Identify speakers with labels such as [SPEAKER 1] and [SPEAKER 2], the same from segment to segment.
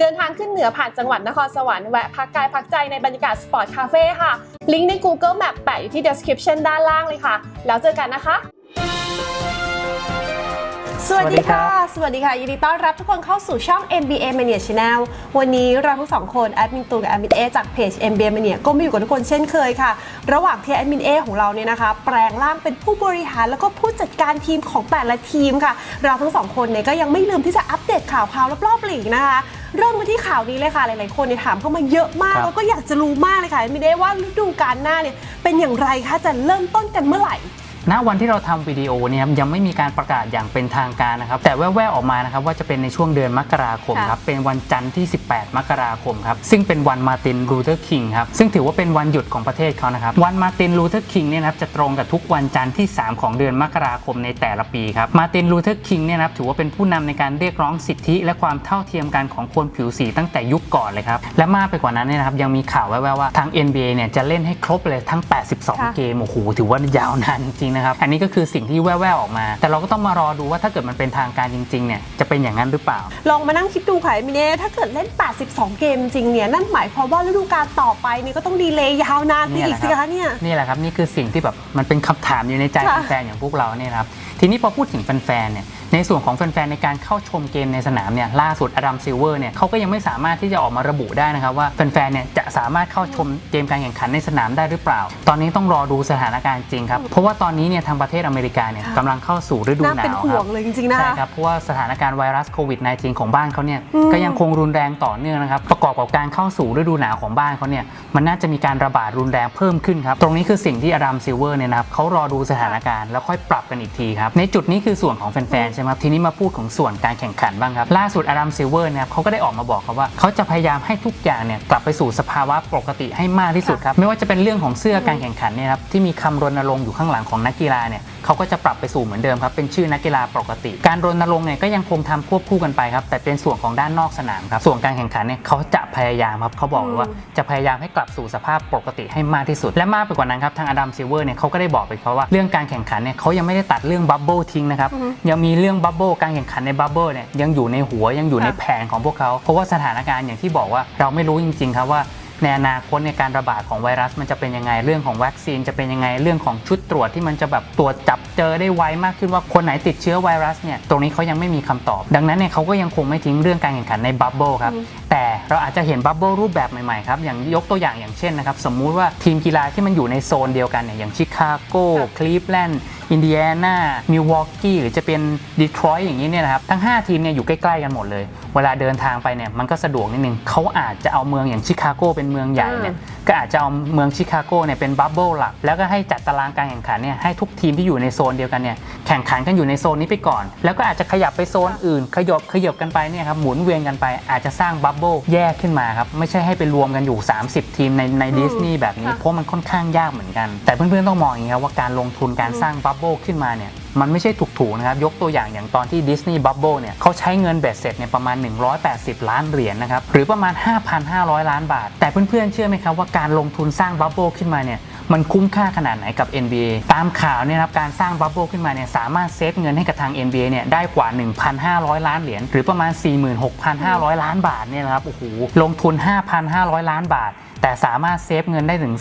[SPEAKER 1] เดินทางขึ้นเหนือผ่านจังหวัดนครสวรรค์แวะพักกายพักใจในบรรยากาศสปอร์ตคาเฟ่ค่ะ ลิงก์ใน Google Map แปะอยู่ที่ description ด้านล่างเลยค่ะ แล้วเจอกันนะคะสวัสดีค่ะ สวัสดีค่ะ ยินดีต้อนรับทุกคนเข้าสู่ช่อง MBA Mania Channel วันนี้เราทั้งสองคนแอดมินตูนกับแอดมินเอจากเพจ MBA Mania ก็มาอยู่กับทุกคนเช่นเคยค่ะ ระหว่างที่แอดมินเอของเราเนี่ยนะคะ แปลงร่างเป็นผู้บริหารแล้วก็ผู้จัดการทีมของแต่ละทีมค่ะ เราทั้งสองคนเนี่ยก็ยังไม่ลืมที่จะอัปเดตข่าวพาวรอบๆลีกนะคะ เริ่มกันที่ข่าวนี้เลยค่ะ หลายๆคนเนี่ยถามเข้ามาเยอะมาก
[SPEAKER 2] ครับ
[SPEAKER 1] แล้วก็อยากจะรู้มากเลยค่ะแอดมินเอว่าฤดูกาลหน้าเนี่ยเป็นอย่างไรคะ จะเริ่มต้นกันเมื่อไหร่
[SPEAKER 2] ณวันที่เราทำวิดีโอเนี่ยครับยังไม่มีการประกาศอย่างเป็นทางการนะครับ แต่แว่วๆออกมานะครับว่าจะเป็นในช่วงเดือนมกราคม
[SPEAKER 1] ค่ะ
[SPEAKER 2] ครับเป็นวันจันทร์ที่ 18 มกราคมครับซึ่งเป็นวันมาร์ตินลูเทอร์คิงครับซึ่งถือว่าเป็นวันหยุดของประเทศเขานะครับวันมาร์ตินลูเทอร์คิงเนี่ยนะครับจะตรงกับทุกวันจันทร์ที่ 3 ของเดือนมกราคมในแต่ละปีครับมาร์ตินลูเทอร์คิงเนี่ยนะครับถือว่าเป็นผู้นำในการเรียกร้องสิทธิ และความเท่าเทียมกันของคนผิวสีตั้งแต่ยุคก่อนเลยครับและมากไปกว่านั้นเนี่ยนะครับยังมีข่าวแว่วๆว่าทาง NBA เนี่ยจะเล่นให้ครบเลยทั้ง
[SPEAKER 1] ค่ะ
[SPEAKER 2] 82 เกมโอ้โหถือว่ายาวนานจริงๆนะครับ อันนี้ก็คือสิ่งที่แว่วๆออกมา แต่เราก็ต้องมารอดูว่าถ้าเกิดมันเป็นทางการจริงๆเนี่ยจะเป็นอย่างนั้นหรือเปล่า
[SPEAKER 1] ลองมานั่งคิดดูค่ะมิเน่ถ้าเกิดเล่น 82 เกมจริงเนี่ยนั่นหมายความว่าฤดูกาลต่อไปเนี่ยก็ต้องดีเลย์ยาวนานไป
[SPEAKER 2] เนี่ย
[SPEAKER 1] อี
[SPEAKER 2] แห
[SPEAKER 1] ก
[SPEAKER 2] ละ
[SPEAKER 1] สิ
[SPEAKER 2] ครับ
[SPEAKER 1] คะเนี่ย
[SPEAKER 2] นี่แหละครับนี่คือสิ่งที่แบบมันเป็นคำถามอยู่ในใจ
[SPEAKER 1] ค่ะ
[SPEAKER 2] แฟนๆอย่างพวกเราเนี่ยนะครับ ทีนี้พอพูดถึงแฟนๆเนี่ยในส่วนของแฟนๆในการเข้าชมเกมในสนามเนี่ยล่าสุดอดัมซิลเวอร์เนี่ยเขาก็ยังไม่สามารถที่จะออกมาระบุได้นะครับว่าแฟนๆเนี่ยจะสามารถเข้าชมเกมการแข่งขันในสนามได้หรือเปล่า ตอนนี้ต้องรอดูสถานการณ์จริงครับ เพราะว่าตอนนี้เนี่ยทางประเทศอเมริกาเนี่ย
[SPEAKER 1] ค่ะ
[SPEAKER 2] กำลังเข้าสู่ฤดู
[SPEAKER 1] น่า
[SPEAKER 2] หนา
[SPEAKER 1] เป็น
[SPEAKER 2] ว
[SPEAKER 1] ห่
[SPEAKER 2] ควรั
[SPEAKER 1] ง
[SPEAKER 2] บ
[SPEAKER 1] เลยจริงๆนะ
[SPEAKER 2] ใช่
[SPEAKER 1] คะ
[SPEAKER 2] ครับเพราะว่าสถานการณ์ไวรัสโควิด -19 ของบ้านเขาเนี่ย
[SPEAKER 1] อืม
[SPEAKER 2] ก็ยังคงรุนแรงต่อเนื่องนะครับประกอบกับการเข้าสู่ฤดูหนาวของบ้านเขาเนี่ยมันน่าจะมีการระบาดรุนแรงเพิ่มขึ้นครับตรงนี้คือสิ่งที่อดัมซิลเวอร์เนี่ยนะครับเขารอดูสถานการณ์แล้วค่อยปรับกันอีกทีครับในจุดนี้คือส่วนของแฟนๆใช่ไหมครับทีนี้มาพูดของส่วนการแข่งขันบ้างครับล่าสุดอดัมซิลเวอร์เนี่ยครับเขาก็ได้ออกมาบอกครับว่าเขาจะพยายามให้ทุกอย่างเนี่ยกลับไปสู่สภาวะปกติให้มากที่สุดครับไม่ว่าจะเป็นเรื่องของเสื้อการแข่งขันเนี่ยครับที่มีคำรณรงค์อยู่ข้างหลังของนักกีฬาเนี่ยเขาก็จะปรับไปสู่เหมือนเดิมครับเป็นชื่อนักกีฬาปกติ การรณรงค์เนี่ยก็ยังคงทำควบคู่กันไปครับแต่เป็นส่วนของด้านนอกสนามครับส่วนการแข่งขันเนี่ยเขาจะพยายามครับเขาบอกเลยว่า
[SPEAKER 1] อืม
[SPEAKER 2] จะพยายามให้กลับสู่สภาพปกติให้มากที่สุด และมากไปกว่านั้นครับทางอดัมซิลเวอร์เนี่ยเขาก็ได้บอกไปเขาว่าเรื่องการแข่งขันเนี่ยเขายังไม่ได้ตัดเรื่องบับเบิลทิ้งนะครับ
[SPEAKER 1] อือฮึ
[SPEAKER 2] ยังมีเรื่องบับเบิลการแข่งขันในบับเบิลเนี่ยยังอยู่ในหัวยังอยู่ใน
[SPEAKER 1] ค่ะ
[SPEAKER 2] แผนของพวกเขา เพราะว่าสถานการณ์อย่างที่บอกว่าเราไม่รู้จริง ๆ ครับว่าในอนาคตในการระบาดของไวรัสมันจะเป็นยังไงเรื่องของวัคซีนจะเป็นยังไงเรื่องของชุดตรวจที่มันจะแบบตรวจจับเจอได้ไวมากขึ้นว่าคนไหนติดเชื้อไวรัสเนี่ยตรงนี้เขายังไม่มีคำตอบ ดังนั้นเนี่ยเขาก็ยังคงไม่ทิ้งเรื่องการแข่งขันในบับเบิลครับ
[SPEAKER 1] อืม
[SPEAKER 2] แต่เราอาจจะเห็นบับเบิลรูปแบบใหม่ๆครับอย่างยกตัวอย่างอย่างเช่นนะครับสมมุติว่าทีมกีฬาที่มันอยู่ในโซนเดียวกันเนี่ยอย่างชิคาโก
[SPEAKER 1] ค่ะ
[SPEAKER 2] คลีฟแลนด์อินเดียนา มิลวอกกี้ หรือจะเป็นดีทรอยต์อย่างนี้เนี่ยนะครับ ทั้ง 5 ทีมเนี่ยอยู่ใกล้ๆกันหมดเลย เวลาเดินทางไปเนี่ยมันก็สะดวกนิดนึงเขาอาจจะเอาเมืองอย่างชิคาโกเป็นเมืองใหญ่เนี่ยก็อาจจะเอาเมืองชิคาโกเนี่ยเป็นบับเบิลหลัก แล้วก็ให้จัดตารางการแข่งขันเนี่ยให้ทุกทีมที่อยู่ในโซนเดียวกันเนี่ยแข่งขันกันอยู่ในโซนนี้ไปก่อน แล้วก็อาจจะขยับไปโซนอื่น ขยบขยบกันไปเนี่ยครับหมุนเวียนกันไปอาจจะสร้างบับเบิลแยกขึ้นมาครับ ไม่ใช่ให้ไปรวมกันอยู่ 30 ทีมในใน
[SPEAKER 1] อืม
[SPEAKER 2] ดิสนีย์แบบนี้
[SPEAKER 1] ค่ะ
[SPEAKER 2] เพราะมันค่อนข้างยากเหมือนกัน แต่เพื่อนๆต้องมองอย่างนี้ครับว่าการลงทุนการสร้างบับเบิลขึ้นมาเนี่ยมันไม่ใช่ถูกๆนะครับ ยกตัวอย่างอย่างตอนที่ดิสนีย์บับเบิลเนี่ยเขาใช้เงินเบ็ดเสร็จเนี่ยประมาณ 180 ล้านเหรียญนะครับ หรือประมาณ 5,500 ล้านบาท แต่เพื่อนๆเชื่อไหมครับว่าการลงทุนสร้างบับเบิลขึ้นมาเนี่ย มันคุ้มค่าขนาดไหนกับ NBA ตามข่าวเนี่ยนะครับการสร้างบับเบิลขึ้นมาเนี่ยสามารถเซฟเงินให้กับทาง NBA เนี่ยได้กว่า 1,500 ล้านเหรียญหรือประมาณ 46,500 ล้านบาทเนี่ยนะครับโอ้โหลงทุน 5,500 ล้านบาท แต่สามารถเซฟเงินได้ถึง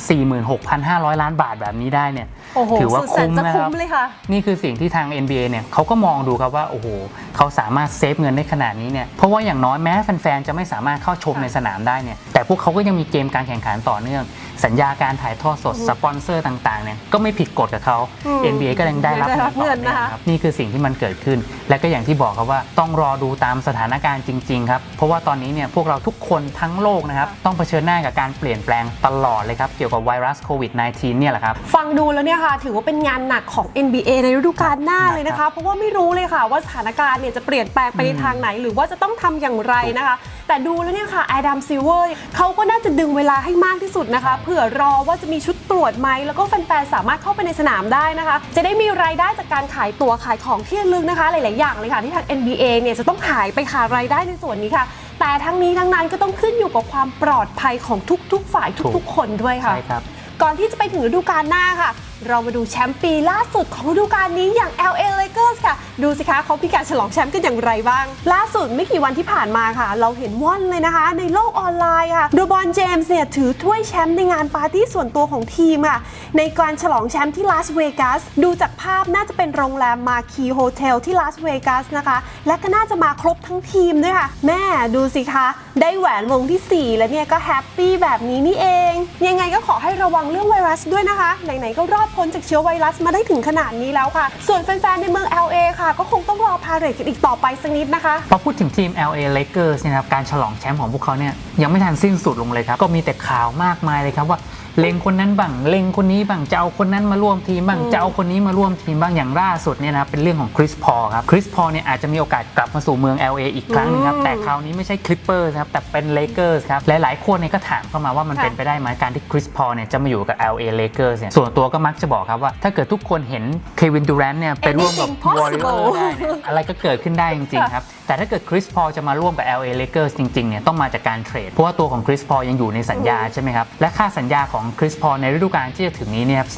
[SPEAKER 2] 46,500 ล้านบาทแบบนี้ได้เนี่ย
[SPEAKER 1] โอ้โห
[SPEAKER 2] ถือว่า
[SPEAKER 1] สุดแสน
[SPEAKER 2] คุ้ม
[SPEAKER 1] จะ
[SPEAKER 2] นะค
[SPEAKER 1] คุ้
[SPEAKER 2] รับ
[SPEAKER 1] มเลยค่ะ
[SPEAKER 2] นี่คือสิ่งที่ทาง NBA เนี่ยเขาก็มองดูครับว่าโอ้โหเขาสามารถเซฟเงินได้ขนาดนี้เนี่ยเพราะว่าอย่างน้อยแม้แฟนๆจะไม่สามารถเข้าชม
[SPEAKER 1] ค่ะ
[SPEAKER 2] ในสนามได้เนี่ยแต่พวกเขาก็ยังมีเกมการแข่งขันต่อเนื่อง สัญญาการถ่ายทอดสด
[SPEAKER 1] อืม
[SPEAKER 2] สปอนเซอร์ต่างๆเนี่ยก็ไม่ผิดกฎกับเขา
[SPEAKER 1] อืม
[SPEAKER 2] NBA ก็ยังได้รับ
[SPEAKER 1] ได้รับ
[SPEAKER 2] ต่อ
[SPEAKER 1] เงิน
[SPEAKER 2] เนื่อง
[SPEAKER 1] นะคะ
[SPEAKER 2] ครับนี่คือสิ่งที่มันเกิดขึ้น และก็อย่างที่บอกครับว่าต้องรอดูตามสถานการณ์จริง ๆ ครับ เพราะว่าตอนนี้เนี่ยพวกเราทุกคนทั้งโลกนะครับต้องเผชิญหน้ากับการเปลี่ยนแปลงตลอดเลยครับเกี่ยวกับไวรัสโควิด -19 เนี่ยแหละครับ
[SPEAKER 1] ฟังดูแล้วเนี่ยค่ะ ถือว่าเป็นงานหนักของ NBA ในฤดูกาลหน้าเลยนะคะเพราะว่าไม่รู้เลยค่ะ ว่าสถานการณ์เนี่ยจะเปลี่ยนแปลงไปในทางไหน หรือว่าจะต้องทำอย่างไรนะคะ แต่ดูแล้วเนี่ยค่ะไอดัมซิลเวอร์เขาก็น่าจะดึงเวลาให้มากที่สุดนะคะ เผื่อรอว่าจะมีชุดตรวจไหมแล้วก็แฟนๆสามารถเข้าไปในสนามได้นะคะ จะได้มีรายได้จากการขายตั๋วขายของที่ระลึกนะคะ หลาย ๆ อย่างเลยค่ะที่ทาง NBA เนี่ยจะต้องหายไปค่ะรายได้ในส่วนนี้ค่ะ แต่ทั้งนี้ทั้งนั้นก็ต้องขึ้นอยู่กับความปลอดภัยของทุก ๆ ฝ่ายทุก ๆ คนด้วยค่ะ
[SPEAKER 2] ใช่ครับ
[SPEAKER 1] ก่อนที่จะไปถึงฤดูกาลหน้าค่ะ เรามาดูแชมป์ปีล่าสุดของฤดูกาลนี้อย่าง LA Lakers ค่ะ ดูสิคะเขาพิการฉลองแชมป์กันอย่างไรบ้าง ล่าสุดไม่กี่วันที่ผ่านมาค่ะ เราเห็นว่อนเลยนะคะ ในโลกออนไลน์ค่ะโดยบอลเจมส์เนี่ยถือถ้วยแชมป์ในงานปาร์ตี้ส่วนตัวของทีมค่ะในการฉลองแชมป์ที่ลาสเวกัสดูจากภาพน่าจะเป็นโรงแรมมาคีโฮเทลที่ลาสเวกัสนะคะ และก็น่าจะมาครบทั้งทีมด้วยค่ะ แม่ดูสิคะ ได้แหวนวงที่ 4 แล้วเนี่ยก็แฮปปี้แบบนี้นี่เอง ยังไงก็ขอให้ระวังเรื่องไวรัสด้วยนะคะ ไหนๆก็รอดพ้นจากเชื้อไวรัสมาได้ถึงขนาดนี้แล้วค่ะ ส่วนแฟนๆ ในเมือง LA ค่ะ ก็คงต้องรอพาเรทกันอีกต่อไปสักนิดนะคะ
[SPEAKER 2] พอพูดถึงทีม LA Lakers เนี่ยนะครับการฉลองแชมป์ของพวกเขาเนี่ยยังไม่ทันสิ้นสุดลงเลยครับก็มีแต่ข่าวมากมายเลยครับว่า เล็งคนนั้นบ้างเล็งคนนี้บ้างจะเอาคนนั้นมาร่วมทีมบ้าง
[SPEAKER 1] อืม
[SPEAKER 2] จะเอาคนนี้มาร่วมทีมบ้างอย่างล่าสุดเนี่ยนะครับเป็นเรื่องของคริสพอลครับคริสพอลเนี่ยอาจจะมีโอกาสกลับมาสู่เมือง LA อีกครั้งหนึงครับ
[SPEAKER 1] อืม
[SPEAKER 2] แต่คราวนี้ไม่ใช่คลิปเปอร์ครับแต่เป็น Lakers ครับหลายๆคนเนี่ยก็ถามเข้ามาว่ามัน
[SPEAKER 1] ค่ะ
[SPEAKER 2] เป็นไปได้ไหมการที่คริสพอลเนี่ยจะมาอยู่กับ LA Lakers เนี่ยส่วนตัวก็มักจะบอกครับว่า ถ้าเกิดทุกคนเห็นเควินดูแรนต์เนี่ยไปร่วมกับ
[SPEAKER 1] Anything
[SPEAKER 2] Warrior
[SPEAKER 1] possible
[SPEAKER 2] ได้เนี่ยอะไรก็เกิดขึ้นได้จริงๆครับแต่ถ้าเกิดคริสพอลจะมาร่วมกับ LA Lakers จริงๆเนี่ยต้องมาจากการเทรดเพราะว่าตัวของคริสพอลยังอยู่ในสัญญาใช่ไหมครับและค่าสัญญาของคริสพอลในฤดูกาลที่จะถึงนี้เนี่ยครับ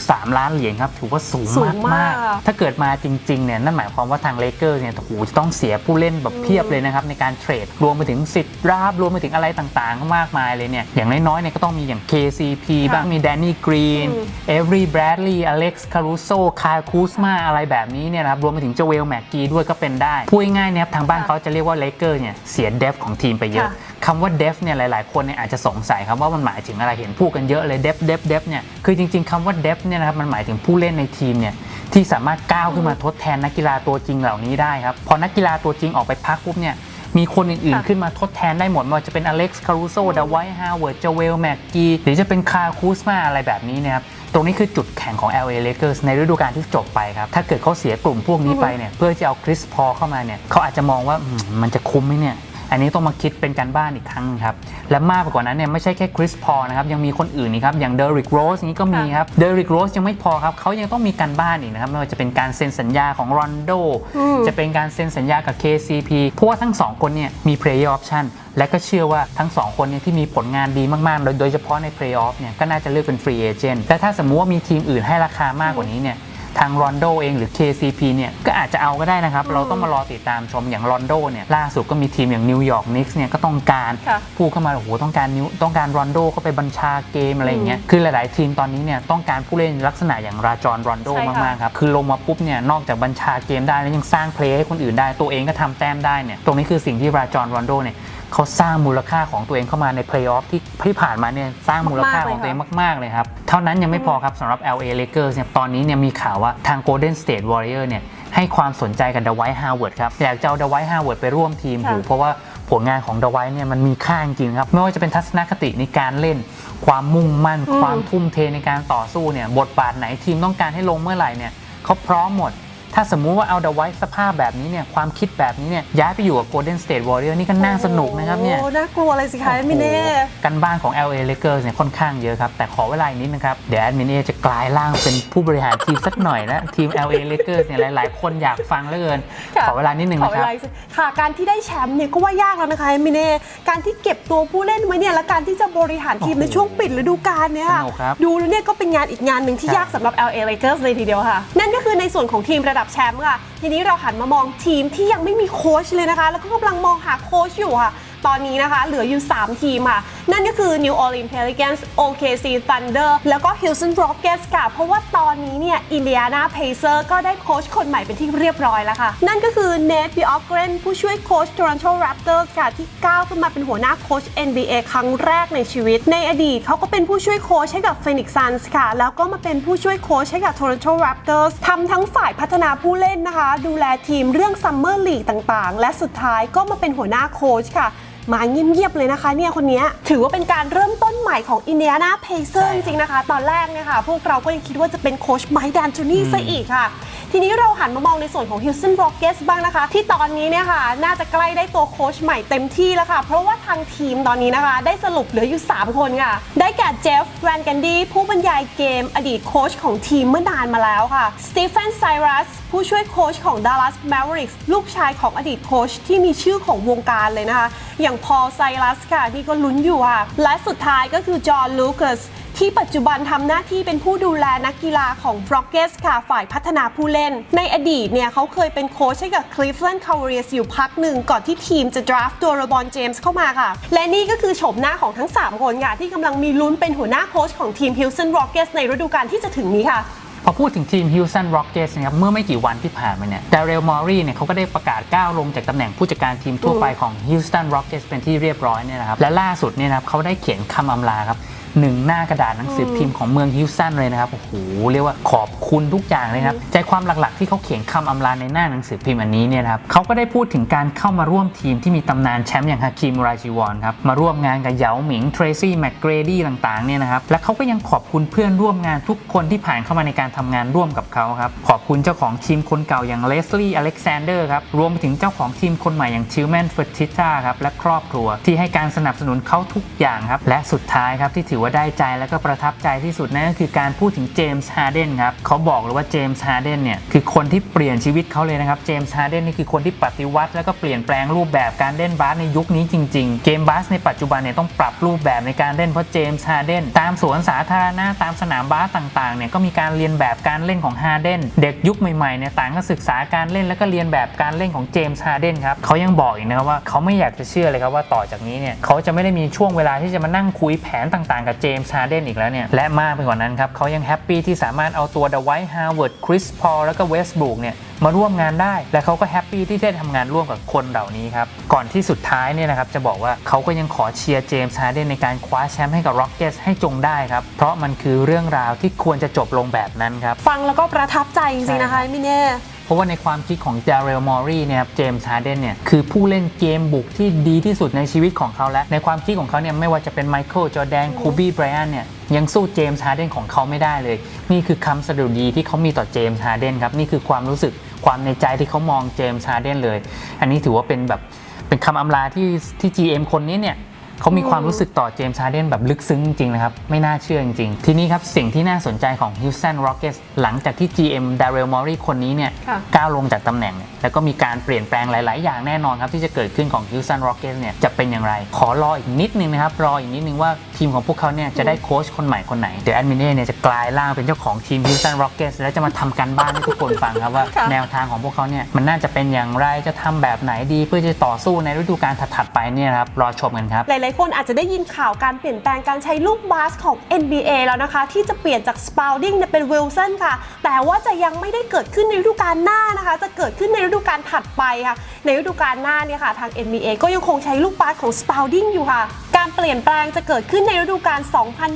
[SPEAKER 2] 41.3 ล้านเหรียญครับ ถือว่าสูง
[SPEAKER 1] สู
[SPEAKER 2] มางก
[SPEAKER 1] มามา
[SPEAKER 2] กกๆถ้าเกิดมาจริงๆเนี่ยนั่นหมายความว่าทางเลเกอร์เนี่ยโอ้โหจะต้องเสียผู้เล่นแบบเพียบเลยนะครับในการเทรด รวมไปถึงสิทธิ์ราบ รวมไปถึงอะไรต่างๆก็มากมายเลยเนี่ย อย่างน้อยๆเนี่ยก็ต้องมีอย่าง KCP บ้างมีแดนนี่กรีน
[SPEAKER 1] อืม
[SPEAKER 2] เอฟรีแบรดลีย์อเล็กซ์คารูโซคาร์คูสมาอะไรแบบนี้เนี่ยนะครับ รวมไปถึงเจเวลแม็กกีด้วยก็เป็นได้ พูดง่ายๆเนี่ยครับทางบ้าน
[SPEAKER 1] ค่ะ
[SPEAKER 2] เขาจะเรียกว่าเลเกอร์เนี่ย เสียเดฟของทีมไปเยอะ
[SPEAKER 1] ค่ะ
[SPEAKER 2] คำว่าเดฟเนี่ยหลาย ๆ คนเนี่ยอาจจะสงสัยครับว่ามันหมายถึงอะไรเห็นพูดกันเยอะเลยเดฟเดฟเดฟเนี่ยคือจริง ๆคำว่าเดฟเนี่ยนะครับมันหมายถึงผู้เล่นในทีมเนี่ยที่สามารถก้าวขึ้นมาทดแทนนักกีฬาตัวจริงเหล่านี้ได้ครับพอนักกีฬาตัวจริงออกไปพักปุ๊บเนี่ยมีคนอื่น
[SPEAKER 1] ค่ะ
[SPEAKER 2] ๆขึ้นมาทดแทนได้หมดไม่ว่าจะเป็นอเล็กซ์คารูโซดาไวท์ฮาวเวิร์ดเจเวลแม็กกีหรือจะเป็นคาร์คูสมาอะไรแบบนี้นะครับตรงนี้คือจุดแข็งของ LA Lakers ในฤดูกาลที่จบไปครับ ถ้าเกิดเขาเสียกลุ่มพวกนี้ไปเนี่ยเพื่อจะเอาคริสพอลเข้ามาเนี่ยเขาอาจจะมองว่าอืมมันจะคุ้มไหมเนี่ย อันนี้ต้องมาคิดเป็นการบ้านอีกครั้งครับ และมากไปกว่านั้นเนี่ยไม่ใช่แค่คริสพอลนะครับยังมีคนอื่นนี่ครับอย่างเดริกโรสนี้ก็มีครับเดริกโรสยังไม่พอครับเขายังต้องมีการบ้านอีกนะครับไม่ว่าจะเป็นการเซ็นสัญญาของรอนโด
[SPEAKER 1] อืม
[SPEAKER 2] จะเป็นการเซ็นสัญญากับ KCP เพราะว่าทั้งสองคนเนี่ยมี player option และก็เชื่อว่าทั้งสองคนเนี่ยที่มีผลงานดีมาก ๆ โดยโดยเฉพาะใน playoff เนี่ยก็น่าจะเลือกเป็น free agent แต่ถ้าสมมุติว่ามีทีมอื่นให้ราคามากกว่านี้เนี่ย ทางรอนโดเองหรือ KCP เนี่ยก็อาจจะเอาก็ได้นะครับ เราต้องมารอติดตามชมอย่างรอนโดเนี่ยล่าสุดก็มีทีมอย่างนิวยอร์กนิกส์เนี่ยก็ต้องการ
[SPEAKER 1] ค่ะ
[SPEAKER 2] พูดเข้ามาโอ้โหต้องการนิวต้องการรอนโดเข้าไปบัญชาเกมอะไรอย่างเงี้ยคือหลาย ๆ ทีมตอนนี้เนี่ยต้องการผู้เล่นลักษณะอย่างราจอนรอนโด
[SPEAKER 1] ใช่ค่ะ
[SPEAKER 2] มาก ๆ ครับ คือลงมาปุ๊บเนี่ยนอกจากบัญชาเกมได้แล้วยังสร้างเพลย์ให้คนอื่นได้ตัวเองก็ทำแต้มได้เนี่ยตรงนี้คือสิ่งที่ราจอนรอนโดเนี่ย เขาสร้างมูลค่าของตัวเองเข้ามาในเพลย์ออฟที่ที่ผ่านมาเนี่ยสร้างมูลค่าของตัวเองมาก ๆ เลยครับ เท่านั้นยังไม่พอครับสำหรับ LA Lakers เนี่ยตอนนี้เนี่ยมีข่าวว่าทาง Golden State Warrior เนี่ยให้ความสนใจกับ Dwight Howard ครับ อยากจะเอา Dwight Howard ไปร่วมทีม
[SPEAKER 1] ค่ะ
[SPEAKER 2] หูเพราะว่าผลงานของ Dwight เนี่ยมันมีค่าจริงๆครับ ไม่ว่าจะเป็นทัศนคติในการเล่น ความมุ่งมั่น ความทุ่มเทในการต่อสู้เนี่ยบทบาทไหนทีมต้องการให้ลงเมื่อไหร่เนี่ยเขาพร้อมหมด ถ้าสมมุติว่าเอา Dwight สภาพแบบนี้เนี่ยความคิดแบบนี้เนี่ยย้ายไปอยู่กับ Golden State Warrior นี่ก็น่าสนุกนะครับเนี่ย
[SPEAKER 1] โอ้น่ากลัวเลยสิคะมิเน่
[SPEAKER 2] กันบ้านของ LA Lakers เนี่ยค่อนข้างเยอะครับ แต่ขอเวลาอีกนิดนะครับ เดี๋ยวแอดมินเอจะกลายร่างเป็นผู้บริหารทีมสักหน่อยนะ ทีม LA Lakers เนี่ยหลาย ๆ คนอยากฟังเหลือเกิน
[SPEAKER 1] ค่ะ
[SPEAKER 2] ขอเวลานิดนึง
[SPEAKER 1] ขอ
[SPEAKER 2] นะ
[SPEAKER 1] เว
[SPEAKER 2] ครับ
[SPEAKER 1] ลาอีกสักค่ะการที่ได้แชมป์เนี่ยก็ว่ายากแล้วนะคะมิเน่การที่เก็บตัวผู้เล่นไว้เนี่ยและการที่จะบริหารทีม
[SPEAKER 2] โอ้โห
[SPEAKER 1] ในช่วงปิดฤดูกาลเนี่ยค่ะ
[SPEAKER 2] สนุกครับ
[SPEAKER 1] ดูแล้วเนี่ยก็เป็นงานอีกงานหนึ่งที่
[SPEAKER 2] ครับ
[SPEAKER 1] ยากสำหรับ LA Lakers เลยทีเดียวค่ะ นั่นก็คือในส่วนของทีมระดับแชมป์ค่ะ ทีนี้เราหันมามองทีมที่ยังไม่มีโค้ชเลยนะคะ แล้วก็กำลังมองหาโค้ชอยู่ค่ะ ตอนนี้นะคะ เหลืออยู่ 3 ทีมค่ะ นั่นก็คือ New Orleans Pelicans OKC Thunder แล้วก็ Houston Rockets ค่ะ เพราะว่าตอนนี้เนี่ย Indiana Pacers ก็ได้โค้ชคนใหม่เป็นที่เรียบร้อยแล้วค่ะ นั่นก็คือ Nate Bjorkgren ผู้ช่วยโค้ช Toronto Raptors ค่ะ ที่ก้าวขึ้นมาเป็นหัวหน้าโค้ช NBA ครั้งแรกในชีวิต ในอดีตเขาก็เป็นผู้ช่วยโค้ชให้กับ Phoenix Suns ค่ะ แล้วก็มาเป็นผู้ช่วยโค้ชให้กับ Toronto Raptors ทำทั้งฝ่ายพัฒนาผู้เล่นนะคะ ดูแลทีมเรื่อง Summer League ต่างๆ และสุดท้ายก็มาเป็นหัวหน้าโค้ชค่ะ มาเงียบๆเลยนะคะเนี่ยคนเนี้ยถือว่าเป็นการเริ่มต้นใหม่ของอินเดียนาเพเซอร์
[SPEAKER 2] ใช่
[SPEAKER 1] จ
[SPEAKER 2] ครับ
[SPEAKER 1] ริงๆนะคะ ตอนแรกเนี่ยค่ะพวกเราก็ยังคิดว่าจะเป็นโค้ชไมค์แดนจูนี่ซะอีกค่ะ ทีนี้เราหันมามองในส่วนของ Houston Rockets บ้างนะคะ ที่ตอนนี้เนี่ยค่ะ น่าจะใกล้ได้ตัวโค้ชใหม่เต็มที่แล้วค่ะ เพราะว่าทางทีมตอนนี้นะคะ ได้สรุปเหลืออยู่ 3 คนค่ะ ได้แก่เจฟแวนกันดี้ผู้บรรยายเกมอดีตโค้ชของทีมเมื่อนานมาแล้วค่ะสตีเฟนไซรัสผู้ช่วยโค้ชของ Dallas Mavericks ลูกชายของอดีตโค้ชที่มีชื่อของวงการเลยนะคะ อย่างพอลไซรัสค่ะนี่ก็ลุ้นอยู่ค่ะ และสุดท้ายก็คือจอห์นลูคัส ที่ปัจจุบันทำหน้าที่เป็นผู้ดูแลนักกีฬาของ Rockets ค่ะฝ่ายพัฒนาผู้เล่น ในอดีตเนี่ยเขาเคยเป็นโค้ชให้กับ Cleveland Cavaliers อยู่พักหนึ่งก่อนที่ทีมจะ draft ตัว LeBron James เข้ามาค่ะ และนี่ก็คือโฉมหน้าของทั้ง 3 คนค่ะที่กำลังมีลุ้นเป็นหัวหน้าโค้ชของทีม Houston Rockets ในฤดูกาลที่จะถึงนี้ค่ะ
[SPEAKER 2] พอพูดถึงทีม Houston Rockets นะครับเมื่อไม่กี่วันที่ผ่านมาเนี่ยดาร์เรลมอรี่เนี่ยเขาก็ได้ประกาศก้าวลงจากตำแหน่งผู้จัดการทีมทั่วไปของ Houston Rockets เป็นที่เรียบร้อยเนี่ยนะครับและล่าสุดเนี่ยนะครับเขาได้เขียนคำอำลาครับ หนึ่งหน้ากระดาษหนังสือพิมพ์ของเมืองฮิวสตันเลยนะครับโอ้โหเรียกว่าขอบคุณทุกอย่างเลยนะครับใจความหลักๆ ที่เขาเขียนคำอำลาในหน้าหนังสือพิมพ์อันนี้เนี่ยนะครับเขาก็ได้พูดถึงการเข้ามาร่วมทีมที่มีตำนานแชมป์อย่างฮาคิมราชิวอนครับมาร่วมงานกับเหยาหมิงเทรซี่แม c เกรดี้ต่างๆเนี่ยนะครับและเขาก็ยังขอบคุณเพื่อนร่วมงานทุกคนที่ผ่านเข้ามาในการทำงานร่วมกับเขาครับขอบคุณเจ้าของทีมคนเก่าอย่างเลสลี่อเล็กซานเดอร์ครับรวมไปถึงเจ้าของทีมคนใหม่อย่างชิลแมนเฟอร์ติต้าครับและครอบครัวที่ให้การสนับสนุนเขาทุกอย่างครับและสุดท้ายครับที่ถือว่าได้ใจและก็ประทับใจที่สุดนั่นก็คือการพูดถึงเจมส์ฮาร์เดนครับเขาบอกเลยว่าเจมส์ฮาร์เดนเนี่ยคือคนที่เปลี่ยนชีวิตเขาเลยนะครับเจมส์ฮาร์เดนนี่คือคนที่ปฏิวัติ แล้วก็เปลี่ยนแปลงรูปแบบการเล่นบาสในยุคนี้จริง ๆ เกมบาสในปัจจุบันเนี่ยต้องปรับรูปแบบในการเล่นเพราะเจมส์ฮาร์เดนตามสวนสาธารณะตามสนามบาสต่างๆเนี่ยก็มีการเรียนแบบการเล่นของฮาร์เดนเด็กยุคใหม่ๆเนี่ยต่างก็ศึกษาการเล่นแล้วก็เรียนแบบการเล่นของเจมส์ฮาร์เดนครับเขายังบอกอีกนะครับว่าเขาไม่อยากจะเชื่อเลยครับว่าต่อจากนี้เนี่ยเขาจะไม่ได้มีช่วงเวลาที่จะมานั่งคุยแผนต่างๆกับเจมส์ฮาร์เดนอีกแล้วเนี่ย และมากไปกว่านั้นครับเขายังแฮปปี้ที่สามารถเอาตัวเดอะไวท์ฮาวเวิร์ดคริสพอลแล้วก็เวสต์บรูกเนี่ยมาร่วมงานได้ และเขาก็แฮปปี้ที่ได้ทำงานร่วมกับคนเหล่านี้ครับ ก่อนที่สุดท้ายเนี่ยนะครับ จะบอกว่าเขาก็ยังขอเชียร์เจมส์ฮาร์เดนในการคว้าแชมป์ให้กับร็อกเก็ตให้จงได้ครับ เพราะมันคือเรื่องราวที่ควรจะจบลงแบบนั้นครับ
[SPEAKER 1] ฟังแล้วก็ประทับใจจริงๆนะคะมิเน่
[SPEAKER 2] เพราะว่าในความคิดของดาร์เรลมอรี่เนี่ยครับเจมส์ฮาร์เดนเนี่ยคือผู้เล่นเกมบุกที่ดีที่สุดในชีวิตของเขาและ ในความคิดของเขาเนี่ยไม่ว่าจะเป็นไมเคิลจอแดนคูบี้ไบรอันเนี่ยยังสู้เจมส์ฮาร์เดนของเขาไม่ได้เลย นี่คือคำสดุดีที่เขามีต่อเจมส์ฮาร์เดนครับนี่คือความรู้สึกความในใจที่เขามองเจมส์ฮาร์เดนเลย อันนี้ถือว่าเป็นแบบเป็นคำอำลาที่ที่ GM คนนี้เนี่ย เขามีความรู้สึกต่อเจมส์ฮาร์เดนแบบลึกซึ้งจริงๆนะครับ ไม่น่าเชื่อจริง ๆ ทีนี้ครับ สิ่งที่น่าสนใจของ Houston Rockets หลังจากที่ GM Daryl Morey คนนี้เนี่ย
[SPEAKER 1] ค่ะ
[SPEAKER 2] ก้าวลงจากตำแหน่งเนี่ยแล้วก็มีการเปลี่ยนแปลงหลาย ๆ อย่างแน่นอนครับ ที่จะเกิดขึ้นของ Houston Rockets เนี่ยจะเป็นอย่างไร ขอรออีกนิดนึงนะครับ รออีกนิดนึงว่าทีมของพวกเขาเนี่ยจะได้โค้ชคนใหม่คนไหน เดี๋ยวแอดมินเน่เนี่ยจะกลายร่างเป็นเจ้าของทีม Houston Rockets แล้วจะมาทำการบ้านให้ทุกคนฟังครับว่า
[SPEAKER 1] ค่ะ
[SPEAKER 2] แนวทางของพวกเขาเนี่ยมันน่าจะเป็นอย่างไรจะทำแบบไหนดี เพื่อจะต่อสู้ในฤดูกาลถัด ๆ ไปเนี่ยนะครับรอชมกันครับ
[SPEAKER 1] หลายๆคนอาจจะได้ยินข่าวการเปลี่ยนแปลงการใช้ลูกบาสของ NBA แล้วนะคะ ที่จะเปลี่ยนจาก Spalding เป็น Wilson ค่ะ แต่ว่าจะยังไม่ได้เกิดขึ้นในฤดูกาลหน้านะคะ จะเกิดขึ้นในฤดูกาลถัดไปค่ะ ในฤดูกาลหน้าเนี่ยค่ะ ทาง NBA ก็ยังคงใช้ลูกบาสของ Spalding อยู่ค่ะการเปลี่ยนแปลงจะเกิดขึ้นในฤดูกาล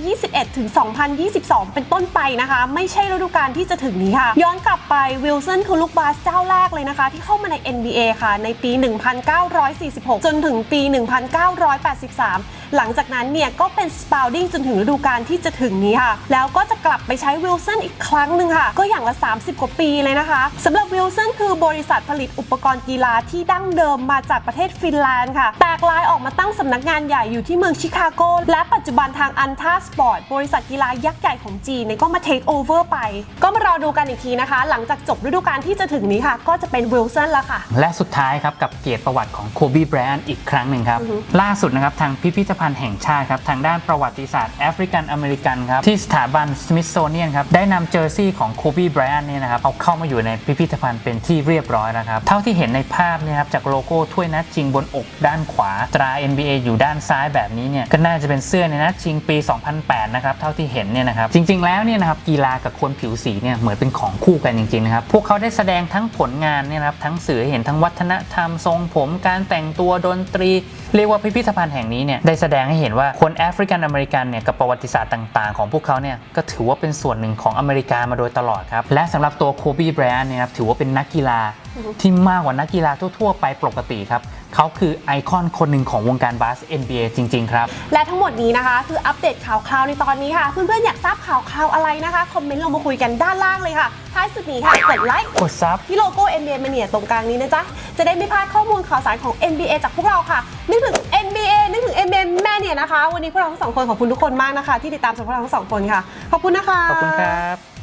[SPEAKER 1] 2021 ถึง 2022 เป็นต้นไปนะคะ ไม่ใช่ฤดูกาลที่จะถึงนี้ค่ะ ย้อนกลับไป Wilson คือลูกบาสเจ้าแรกเลยนะคะ ที่เข้ามาใน NBA ค่ะ ในปี 1946 จนถึงปี 198 3 หลังจากนั้นเนี่ยก็เป็น Spalding จนถึงฤดูกาลที่จะถึงนี้ค่ะ แล้วก็จะกลับไปใช้ Wilson อีกครั้งหนึ่งค่ะ ก็อย่างละ 30 กว่าปีเลยนะคะสำหรับ Wilson คือบริษัทผลิตอุปกรณ์กีฬาที่ดั้งเดิมมาจากประเทศฟินแลนด์ค่ะ แตกลายออกมาตั้งสำนักงานใหญ่อยู่ที่เมืองชิคาโก และปัจจุบันทางอันทาสปอร์ตบริษัทกีฬายักษ์ใหญ่ของจีนเนี่ยก็มาเทคโอเวอร์ไป ก็มารอดูกันอีกทีนะคะ หลังจากจบฤดูกาลที่จะถึงนี้ค่ะ ก็จะเป็น Wilson แล้วค่ะ
[SPEAKER 2] และสุดท้ายครับกับเกียรติประวัติของโคบีไบรอันอีกครั้งหนึ่งครับล่าสุดนะครับทางพิพิธภัณฑ์แห่งชาติครับทางด้านประวัติศาสตร์แอฟริกันอเมริกันครับที่สถาบันสมิธโซเนียนครับได้นำเจอร์ซี่ของโคบีไบรอันเนี่ยนะครับเอาเข้ามาอยู่ในพิพิธภัณฑ์เป็นที่เรียบร้อยแล้วครับเท่าที่เห็นในภาพเนี่ยครับจากโลโก้ถ้วยนัดชิงบนอกด้านขวา ตรา NBA อยู่ด้านซ้ายแบบนี้เนี่ยก็น่าจะเป็นเสื้อในนัดชิงปี 2008 นะครับเท่าที่เห็นเนี่ยนะครับจริง ๆ แล้วเนี่ยนะครับกีฬากับคนผิวสีเนี่ยเหมือนเป็นของคู่กันจริงๆนะครับพวกเขาได้แสดงทั้งผลงานเนี่ยนะครับทั้งสื่อเห็นทั้งวัฒนธรรมทรงผม การแต่งตัวดนตรี เรียกว่าพิพิธภัณฑ์แห่งนี้เนี่ยได้แสดงให้เห็นว่าคนแอฟริกันอเมริกันเนี่ยกับประวัติศาสตร์ต่างๆ ของพวกเขาเนี่ยก็ถือว่าเป็นส่วนหนึ่งของอเมริกามาโดยตลอดครับ และสำหรับตัวโคบีไบรอันเนี่ยครับถือว่าเป็นนักกีฬาที่มากกว่านักกีฬาทั่วๆ ไปปกติครับเขาคือไอคอนคนหนึ่งของวงการบาส NBA จริง ๆ ครับ
[SPEAKER 1] และทั้งหมดนี้นะคะ คืออัปเดตข่าวคราวในตอนนี้ค่ะ เพื่อนๆ อยากทราบข่าวคราวอะไรนะคะ คอมเมนต์ลงมาคุยกันด้านล่างเลยค่ะ ท้ายสุดนี้ค่ะ กดไลค์
[SPEAKER 2] กดซับ
[SPEAKER 1] ที่โลโก้ NBA Mania ตรงกลางนี้นะจ๊ะ จะได้ไม่พลาดข้อมูลข่าวสารของ NBA จากพวกเราค่ะนึกถึง เอนึกถึงเอ็มแม่เนี่ยนะคะ วันนี้พวกเราทั้งสองคนขอบคุณทุกคนมากนะคะ ที่ติดตามชมพวกเราทั้งสองคนค่ะ ขอบคุณนะคะ
[SPEAKER 2] ขอบคุณครับ